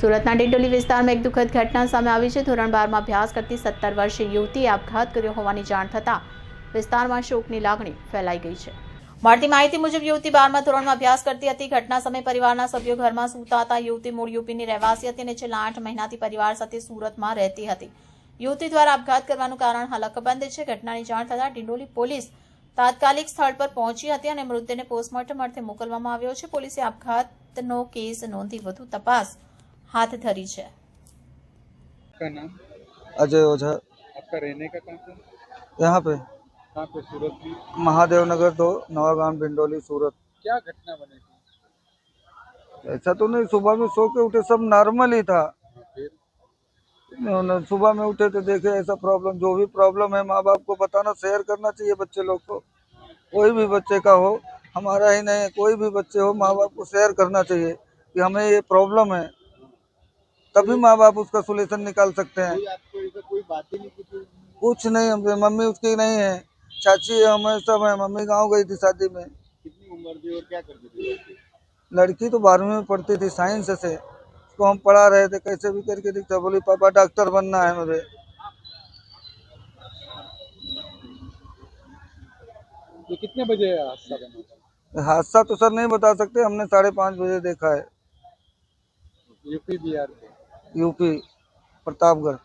સુરતના ડિંડોલી વિસ્તારમાં એક દુઃખદ ઘટના સામે આવી છે. ધોરણ બારમાં અભ્યાસ કરતી સત્તર વર્ષીય યુવતીએ આપઘાત કર્યો હોવાની જાણ થતાં વિસ્તારમાં શોકની લાગણી ફેલાઈ ગઈ છે. મળતી માહિતી મુજબ યુવતી બારમા ધોરણમાં અભ્યાસ કરતી હતી. ઘટના સમયે પરિવારના સભ્યો ઘરમાં સૂતા હતા. યુવતી મૂળ યુપીની રહેવાસી હતી અને છેલ્લા આઠ મહિનાથી પરિવાર સાથે સુરતમાં રહેતી હતી. યુવતી દ્વારા આપઘાત કરવાનું કારણ હલકબંધ છે. ઘટનાની જાણ થતાં ડિંડોલી પોલીસ તાત્કાલિક સ્થળ પર પહોંચી હતી અને મૃતદેહને પોસ્ટમોર્ટમ અર્થે મોકલવામાં આવ્યો છે. પોલીસે આપઘાતનો કેસ નોંધી વધુ તપાસ हाथ धरी है अजय ओझा। आपका रहने का कहाँ यहाँ पे। कहाँ पे? सूरत महादेव नगर दो नवागाम भिंडोली सूरत। क्या घटना बनी थी? ऐसा तो नहीं सुबह में सो के उठे सब नॉर्मल ही था। सुबह में उठे तो देखे ऐसा प्रॉब्लम जो भी प्रॉब्लम है माँ बाप को बताना शेयर करना चाहिए बच्चे लोग को। कोई भी बच्चे का हो हमारा ही नहीं कोई भी बच्चे हो माँ बाप को शेयर करना चाहिए कि हमें ये प्रॉब्लम है। तभी माँ बाप उसका सोल्यूशन निकाल सकते हैं। कोई आपको ऐसा कोई बात नहीं की कुछ नहीं हमसे मम्मी उसकी नहीं है। चाची है हमें सब है मम्मी गाँव गई थी शादी में। कितनी उम्र थी और क्या करती थी लड़की? लड़की तो बारहवीं में पढ़ती थी साइंस से। उसको हम पढ़ा रहे थे कैसे भी करके दिखता। बोली पापा डॉक्टर बनना है मुझे। ये कितने बजे हादसा बना हादसा तो सर नहीं बता सकते हमने साढ़े पाँच बजे देखा है। यूपी बिहार के यूपी प्रतापगढ़।